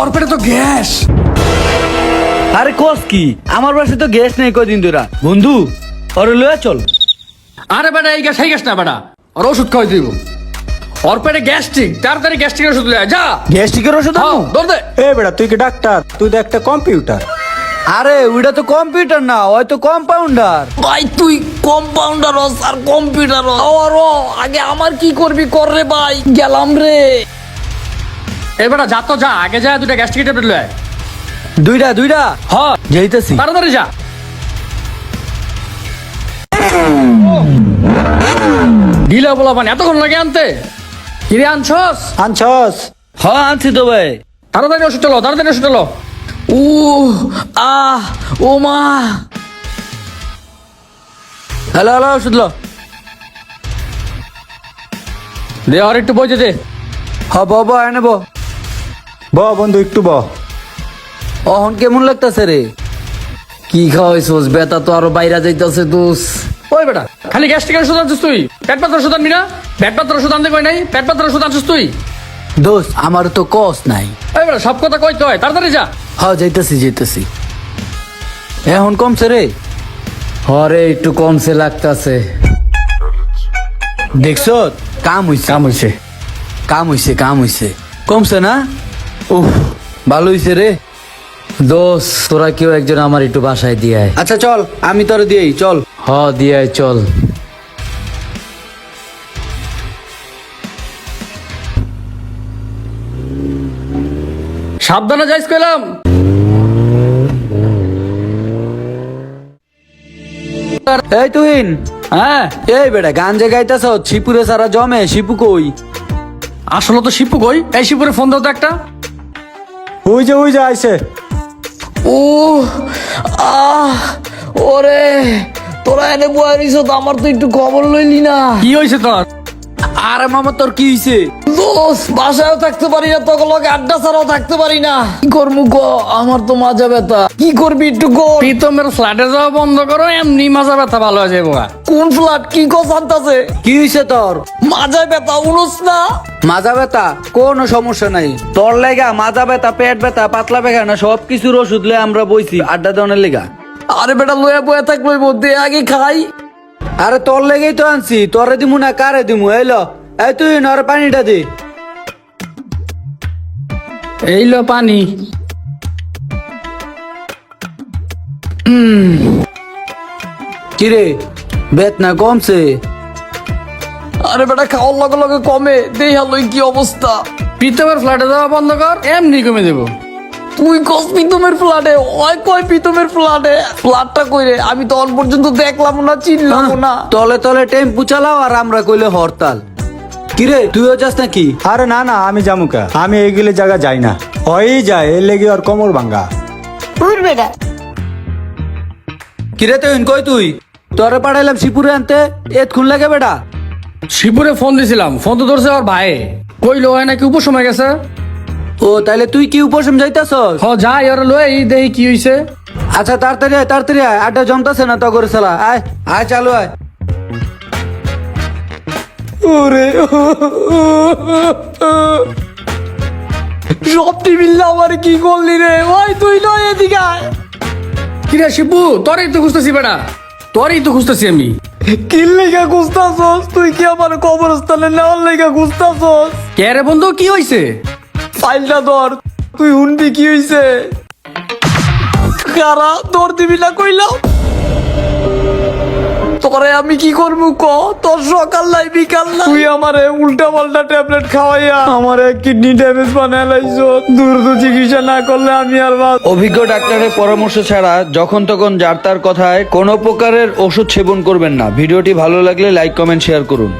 ওর পেটে তো গ্যাস। আরে কস কি? আমার বাসায় তো গ্যাস নেই কদিন ধরা। বন্ধু ওরে লয়ে চল। আরে বেটা এই গ্যাস এই গ্যাস না বেটা। ওর ওষুধ খাওয়াই দিব। ওর পেটে গ্যাস্ট্রিক তাড়াতাড়ি গ্যাস্ট্রিকের ওষুধ লয়ে যা। গ্যাস্ট্রিকের ওষুধ আনব? দৌড় দে। এ বেটা তুই কি ডাক্তার? তুই তো একটা কম্পিউটার। আরে ওইটা তো কম্পিউটার না ওই তো কম্পাউন্ডার। ভাই তুই কম্পাউন্ডার হস আর কম্পিউটার হস। আর আগে আমার কি করবি? কর রে ভাই গেলাম রে। এই বেটা যা তো যা আগে যা দুটা গ্যাস্ট্রিক ট্যাবলেট লয়ে। দুইটা দুইটা? হ। যাইতাছি। তাড়াতাড়ি যা। ঢিলা বলা মানে এতক্ষণ লাগে আনতে? কিরে আনছস? আনছস। হ্যাঁ আনছি তো ভাই। তাড়াতাড়ি ওষুধ চলো তাড়াতাড়ি ওষুধ চলো। উ আহ ও মা। হ্যালো হ্যালো ওষুধ লো। দে আর একটু বইতে দে। হ বাবা এনে বো বন্ধু একটু ব। অহন কেমন লাগতাছে রে? কি খাওয়াইছস বেতা তো আরও বাইরে যাইতাছে দোষ। ওই বেটা খালি গ্যাস্ট্রিকের ওষুধ আনছিস তুই? পেট পাতার ওষুধ আনবি না? পেট পাতার ওষুধ আনতে কই নাই? পেট পাতার ওষুধ আনছিস তুই? দোস্ত আমার তো কস নাই। ওই বেটা সব কথা কই হয় তাড়াতাড়ি যা। হ্যাঁ যাইতাছি যাইতাছি। এখন কমছে রে? হরে একটু কমছে লাগতাছে। দেখছ কাম হইছে। কাম হইছে। কাম হইছে কাম হইছে। কমছে না? উফ ভালো হইছে রে। দোষ তোরা কেউ একজন আমার একটু বাসায় দিয়ে আয়। আচ্ছা চল আমি তোর দিয়েই চল। হ দিয়ে আয় চল। সাবধানে যাইস কইলাম। এই তুহিন হ্যাঁ? এই বেটা গান যে গাইতাছ শিপুরে সারা জমে শিপু কই? আসলে তো শিপু কই? এই শিপুরে ফোন দাও তো একটা। ওই যে ওই যে আইছে। ও আহ ওরে তোরা এনে বয়ারিস তো আমার তো একটু খবর লইলি না। কি হইছে তোর? আরে মামা তোর কি হইছে? দোষ বাসায়ও থাকতে পারি না তখন লগে আড্ডা ছাড়াও থাকতে পারি না। কি করব গ? আমার তো মাজা ব্যথা। কি করবি একটু গো? প্রীতমের ফ্ল্যাটে যাওয়া বন্ধ করো এমনি মাজা ব্যথা ভালো হয়ে যাব কোন ফ্ল্যাট কি কস আনতাছে কি হইছে তোর? মাজায় ব্যথা উনুস না? মাজা ব্যথা? কোনো সমস্যা নাই। তোর লেগা মাজা ব্যথা পেট ব্যথা পাতলা পেখানা সব কিছুর ওষুধ লয়ে আমরা বইছি আড্ডা দেওয়ার লেগা। আরে বেটা লয়া বয়া থাকল মধ্যে আগে খাই। আরে তোর লেগেই তো আনছি তোরে দিমু না কারে দিমু? এলো এই তুই নর পানিটা দে। এই লো পানি। কিরে বেতনা কমছে? আরে বেটা খাওয়ার লগে লগে কমে। দেই হালই কি অবস্থা? প্রীতমের ফ্ল্যাটে যাওয়া বন্ধ কর এমনি কমে দেবো। তুই কস পিতমের ফ্ল্যাটে ওই কয় পিতমের ফ্ল্যাটে? ফ্ল্যাটটা কইরে আমি তো অন পর্যন্ত দেখলাম না চিনলাম না। তলে তলে টেম্পু চালাও আর আমরা কইলে হরতাল। কিরে তুইও যাস নাকি? আরে না না আমি জামুকা আমি এইগুলো জায়গা যাই না। হয়েই যায় এর লেগে আর কোমর ভাঙ্গা। দূর বেটা। কিরে তুই কই তুই? তোরে পাঠাইলাম শিপুরে আনতে এত খুন লাগে বেটা? শিবপুরে ফোন দিছিলাম ফোন তো ধরছে আর ভাই কইলো হয় নাকি উপসময় গেছে? ও তাইলে তুই কি উপশম যাইতাছস? হ যাই আর লই দেহি কি হইছে? আচ্ছা তাড়াতাড়ি আয় তাড়াতাড়ি আয় আড্ডা জমতাছে না তো করে চালা আয় আয় চালু আয়। সব টিভিল আমার কি করলি রে? ওই তুই নয় এদিকে আয়। কিরে শিবু তোরই তো খুঁজতেছি বেটা। তোরই তো খুঁজতেছি আমি। কি লেগা গুস্তাছস তুই কি আমার কবরস্থানে নেওয়ার লেগা গুস্তাছস কে রে বন্ধু কি হইছে? ফাইলটা ধর। তুই শুনবি কি হইছে? কারা তোর দিবি না কইলাম। তোরে আমি কি করব ক? তোর সকাল নাই, বিকাল নাই। তুই আমারে উল্টা পাল্টা ট্যাবলেট খাওয়াইয়া আমারে কিডনি ড্যামেজ বানায় লাইছ দ্রুত চিকিৎসা না করলে আমি আর বাঁচ- অভিজ্ঞ ডাক্তারের পরামর্শ ছাড়া যখন তখন যার তার কথায় কোনো প্রকারের ওষুধ সেবন করবেন না। ভিডিওটি ভালো লাগলে লাইক, কমেন্ট, শেয়ার করুন।